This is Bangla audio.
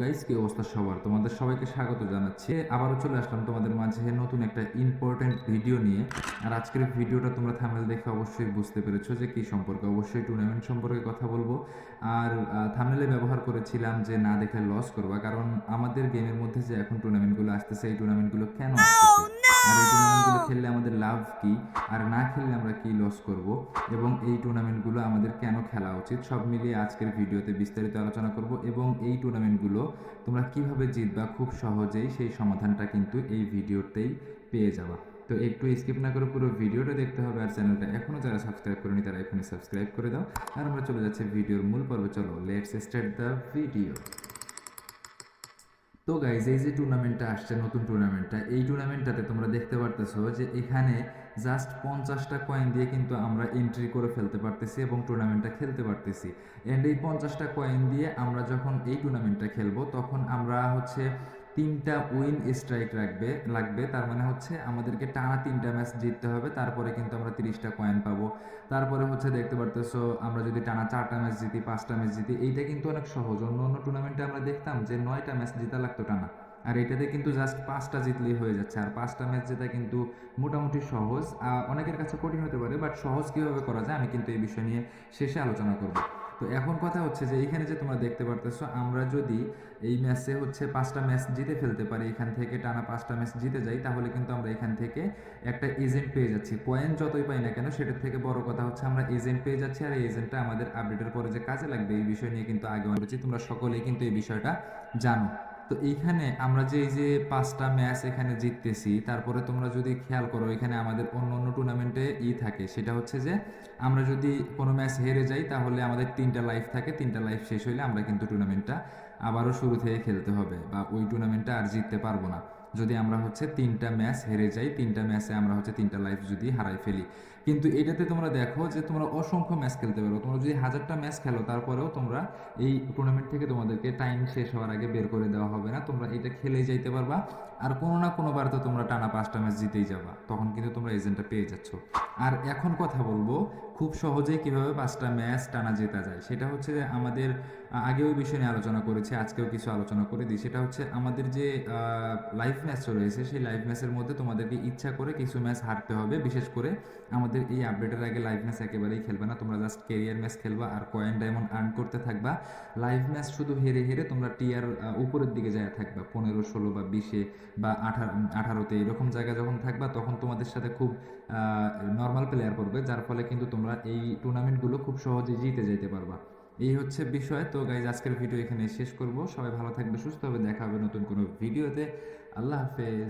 গাইস কি অবস্থা সবার? তোমাদের সবাইকে স্বাগত জানাচ্ছি। আবারও চলে আসলাম তোমাদের মাঝে নতুন একটা ইম্পর্টেন্ট ভিডিও নিয়ে। আর আজকের ভিডিওটা তোমরা থামেল দেখে অবশ্যই বুঝতে পেরেছ যে কি সম্পর্কে। অবশ্যই টুর্নামেন্ট সম্পর্কে কথা বলব। আর থামেলে ব্যবহার করেছিলাম যে না দেখে লস করবা। কারণ আমাদের গেমের মধ্যে যে এখন টুর্নামেন্টগুলো আসতেছে এই টুর্নামেন্টগুলো কেন আসতেছে? আর এই টুর্নামেন্টগুলো খেললে আমাদের লাভ কি? আর না খেললে আমরা কি লস করব? এবং এই টুর্নামেন্টগুলো আমাদের কেন খেলা উচিত? সব মিলিয়ে আজকের ভিডিওতে বিস্তারিত আলোচনা করব এবং এই টুর্নামেন্টগুলো তোমরা কীভাবে জিতবা খুব সহজেই সেই সমাধানটা কিন্তু এই ভিডিওতেই পেয়ে যাবা। তো একটু স্কিপ না করে পুরো ভিডিওটা দেখতে হবে আর চ্যানেলটা এখনও যারা সাবস্ক্রাইব করেনি তারা এখনই সাবস্ক্রাইব করে দাও। আর আমরা চলে যাচ্ছি ভিডিওর মূল পর্বে। চলো লেটস স্টার্ট দ্য ভিডিও তো গাইজ এই যে টুর্নামেন্টটা আসছে, নতুন টুর্নামেন্টটা এই টুর্নামেন্টটাতে তোমরা দেখতে পারতেছো যে এখানে জাস্ট পঞ্চাশটা কয়েন দিয়ে কিন্তু আমরা এন্ট্রি করে ফেলতে পারতেছি এবং টুর্নামেন্টটা খেলতে পারতেছি। অ্যান্ড এই পঞ্চাশটা কয়েন দিয়ে আমরা যখন এই টুর্নামেন্টটা খেলব, তখন আমরা হচ্ছে তিনটা উইন স্ট্রাইক রাখবে, লাগবে। তার মানে হচ্ছে আমাদেরকে টানা তিনটা ম্যাচ জিততে হবে, তারপরে কিন্তু আমরা তিরিশটা কয়েন পাবো। তারপরে হচ্ছে দেখতে পারতেছো, আমরা যদি টানা চারটা ম্যাচ জিতি, পাঁচটা ম্যাচ জিতি, এইটা কিন্তু অনেক সহজ। অন্য অন্য টুর্নামেন্টে আমরা দেখতাম যে নয়টা ম্যাচ জিতা লাগতো টানা। আর এটাতে কিন্তু জাস্ট পাঁচটা জিতলেই হয়ে যাচ্ছে। আর পাঁচটা ম্যাচ জেতা কিন্তু মোটামুটি সহজ। অনেকের কাছে কঠিন হতে পারে বাট সহজ কীভাবে করা যায়, আমি কিন্তু এই বিষয় নিয়ে শেষে আলোচনা করব। তো এখন কথা হচ্ছে যে এইখানে যে তোমরা দেখতে পারতেছ, আমরা যদি এই ম্যাচে হচ্ছে পাঁচটা ম্যাচ জিতে ফেলতে পারি, এখান থেকে টানা পাঁচটা ম্যাচ জিতে যাই, তাহলে কিন্তু আমরা এখান থেকে একটা এজেন্ট পেয়ে যাচ্ছি। পয়েন্ট যতই পাই না কেন, সেটার থেকে বড় কথা হচ্ছে আমরা এজেন্ট পেয়ে যাচ্ছি আর এই এজেন্টটা আমাদের আপডেটের পরে যে কাজে লাগবে, এই বিষয় নিয়ে কিন্তু আগে বলেছি, তোমরা সকলেই কিন্তু এই বিষয়টা জানো। তো এইখানে আমরা যে, এই যে পাঁচটা ম্যাচ এখানে জিততেছি, তারপরে তোমরা যদি খেয়াল করো, এখানে আমাদের অন্য অন্য টুর্নামেন্টে ই থাকে। সেটা হচ্ছে যে, আমরা যদি কোনো ম্যাচ হেরে যাই, তাহলে আমাদের তিনটা লাইফ থাকে। তিনটা লাইফ শেষ হইলে আমরা কিন্তু টুর্নামেন্টটা আবারও শুরু থেকে খেলতে হবে বা ওই টুর্নামেন্টটা আর জিততে পারব না। যদি আমরা হচ্ছে তিনটা ম্যাচ হেরে যাই, তিনটা ম্যাচে আমরা হচ্ছে তিনটা লাইফ যদি হারাই ফেলি। কিন্তু এটাতে তোমরা দেখো যে তোমরা অসংখ্য ম্যাচ খেলতে পারো। তোমরা যদি হাজারটা ম্যাচ খেলো, তারপরেও তোমরা এই টুর্নামেন্ট থেকে তোমাদেরকে টাইম শেষ হওয়ার আগে বের করে দেওয়া হবে না। তোমরা এটা খেলেই যাইতে পারবা। আর কোনো না কোনো বার তো তোমরা টানা পাঁচটা ম্যাচ জিতেই যাবা। তখন কিন্তু তোমরা এজেন্টটা পেয়ে যাচ্ছ। আর এখন কথা বলব, খুব সহজেই কীভাবে পাঁচটা ম্যাচ টানা জেতা যায়। সেটা হচ্ছে আমাদের আগেও বিষয় নিয়ে আলোচনা করেছি, আজকেও কিছু আলোচনা করে দিই। সেটা হচ্ছে আমাদের যে লাইভ ম্যাচ রয়েছে সেই লাইভ ম্যাচের মধ্যে তোমাদেরকে ইচ্ছা করে কিছু ম্যাচ হারতে হবে। বিশেষ করে আমাদের এই আপডেটের আগে লাইভ ম্যাচ একেবারেই খেলবে না। তোমরা জাস্ট কেরিয়ার ম্যাচ খেলবা আর কয়েন ডায়মন্ড আর্ন করতে থাকবা। লাইভ ম্যাচ শুধু হেরে হেরে তোমরা টিয়ার উপরের দিকে যায় থাকবা। পনেরো, ষোলো বা বিশে বা আঠারো আঠারোতে এরকম জায়গায় যখন থাকবা, তখন তোমাদের সাথে খুব নর্মাল প্লেয়ার করবে। যার ফলে কিন্তু তোমরা এই টুর্নামেন্টগুলো খুব সহজে জিতে যেতে পারবা। এই হচ্ছে বিষয়। তো গাইজ আজকের ভিডিও এখানে শেষ করব। সবাই ভালো থাকবে, সুস্থ হবে। দেখা হবে নতুন কোনো ভিডিওতে আল্লাহ হাফেজ।